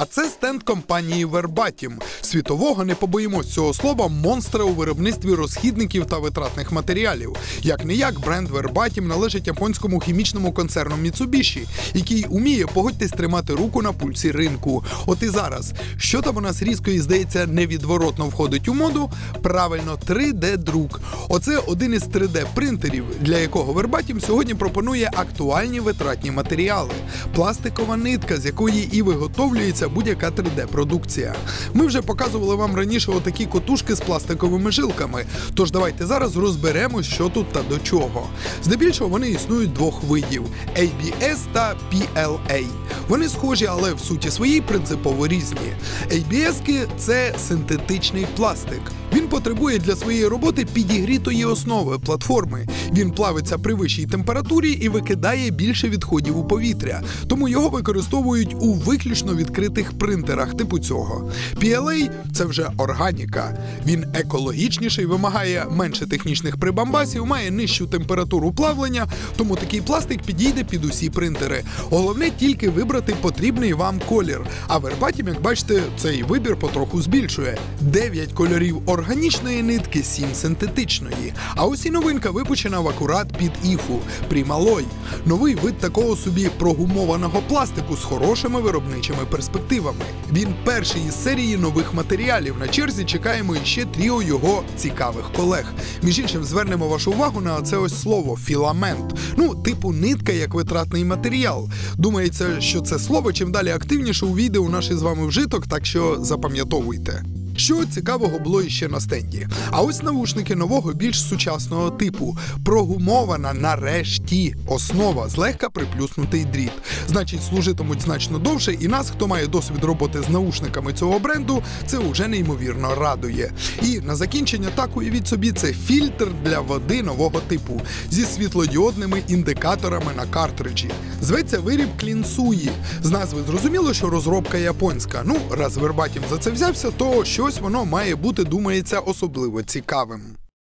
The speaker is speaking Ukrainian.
А це стенд компанії Verbatim, світового не побоїмось цього слова монстра у виробництві розхідників та витратних матеріалів. Як не як бренд Verbatim належить японському хімічному концерну Mitsubishi, який уміє погодьтесь тримати руку на пульсі ринку. От і зараз, що там у нас різко і здається невідворотно входить у моду? Правильно, 3D-друк. Оце один із 3D-принтерів, для якого Verbatim сьогодні пропонує актуальні витратні матеріали. Пластикова нитка, з якої і виготовлюється будь-яка 3D-продукція. Ми вже показували вам раніше отакі котушки з пластиковими жилками. Тож давайте зараз розберемо, що тут та до чого. Здебільшого вони існують двох видів: ABS та PLA. Вони схожі, але в суті своїй принципово різні. ABS – це синтетичний пластик. Він потребує для своєї роботи підігрітої основи платформи. Він плавиться при вищій температурі і викидає більше відходів у повітря, тому його використовують у виключно відкритих принтерах типу цього. PLA – це вже органіка. Він екологічніший, вимагає менше технічних прибамбасів, має нижчу температуру плавлення, тому такий пластик підійде під усі принтери. Головне тільки вибрати потрібний вам колір. А Verbatim, як бачите, цей вибір потроху збільшує: 9 кольорів органічної нитки, 7 синтетичної. А ось і новинка випущена в акурат під іфу Прималой. Новий вид такого собі прогумованого пластику з хорошими виробничими перспективами. Він перший із серії нових матеріалів. На черзі чекаємо іще тріо його цікавих колег. Між іншим, звернемо вашу увагу на це ось слово філамент. Ну, типу нитка як витратний матеріал. Думається, що це слово чим далі активніше увійде у наш із вами вжиток, так що запам'ятовуйте. Що цікавого було іще на стенді? А ось навушники нового, більш сучасного типу. Прогумована нарешті основа злегка приплюснутий дріт. Значить, служитимуть значно довше, і нас, хто має досвід роботи з наушниками цього бренду, це уже неймовірно радує. І на закінчення так уявіть собі, це фільтр для води нового типу зі світлодіодними індикаторами на картриджі. Зветься виріб клінсуї. З назви зрозуміло, що розробка японська. Ну, раз Вербатім за це взявся, то щось воно має бути, думається, особливо цікавим.